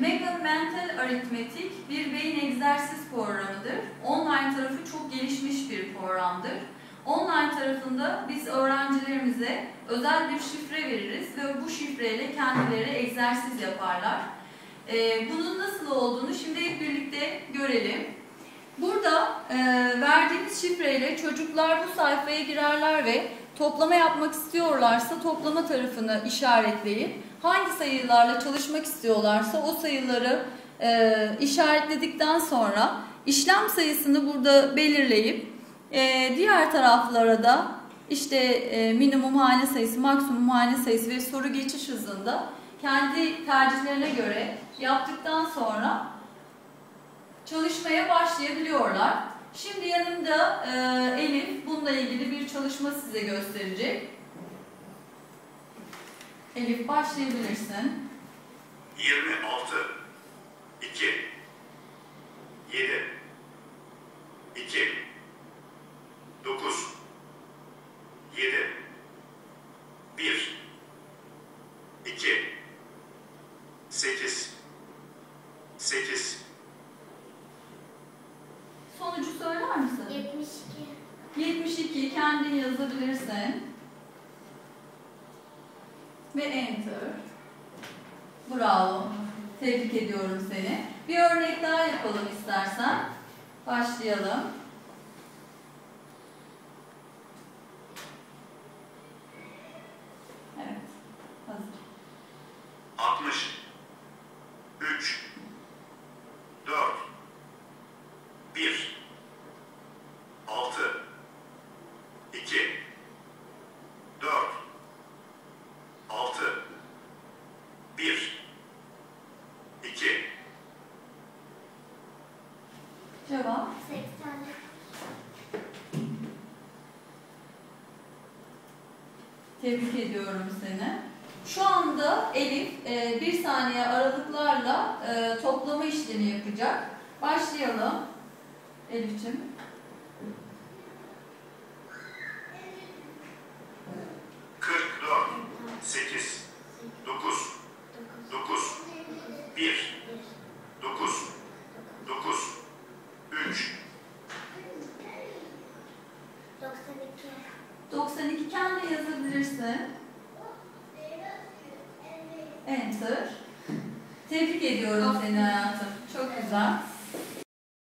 Mega Mental Aritmetik bir beyin egzersiz programıdır. Online tarafı çok gelişmiş bir programdır. Online tarafında biz öğrencilerimize özel bir şifre veririz ve bu şifreyle kendileri egzersiz yaparlar. Ee, bunun nasıl olduğunu şimdi hep birlikte görelim. Burada e, verdiğimiz şifreyle çocuklar bu sayfaya girerler ve toplama yapmak istiyorlarsa toplama tarafını işaretleyip hangi sayılarla çalışmak istiyorlarsa o sayıları e, işaretledikten sonra işlem sayısını burada belirleyip e, diğer taraflara da işte e, minimum hane sayısı, maksimum hane sayısı ve soru geçiş hızında kendi tercihlerine göre yaptıktan sonra çalışmaya başlayabiliyorlar. Şimdi yanımda e, Elif bununla ilgili bir çalışma size gösterecek. Elif başlayabilirsin. 26 2 7 2 9 7 1 2 72. 72 kendin yazabilirsin. Ve enter. Bravo. Tebrik ediyorum seni. Bir örnek daha yapalım istersen. Başlayalım. Cevap. 80. Tebrik ediyorum seni. Şu anda Elif e, bir saniye aralıklarla e, toplama işlemi yapacak. Başlayalım. Elif'ciğim. 92 kendi yazabilirsin. Enter. Tebrik ediyorum seni hayatım. Çok güzel.